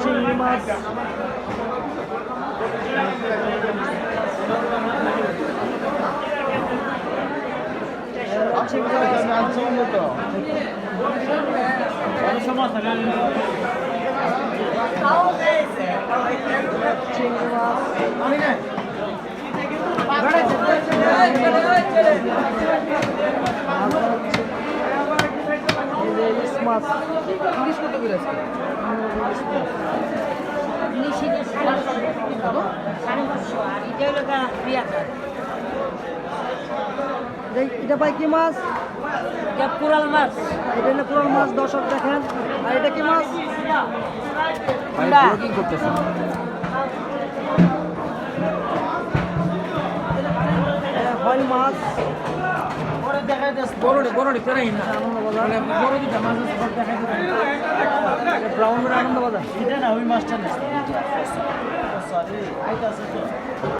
চিংড়ি মাছ মাছ ইলিশ কত করে আছে এটা ভাই কি মাছ? এটা কোরাল মাছ। এটা হলো পুরান মাছ দর্শক দেখেন। আর এটা কি মাছ? হয় মাছ। বড় বড় পেরাই না। আনন্দ মানে বড় দুটা মাছ আছে ব্রাউন আনন্দ বাজার। এটা না ওই মাছটা না সরি আইতা তো।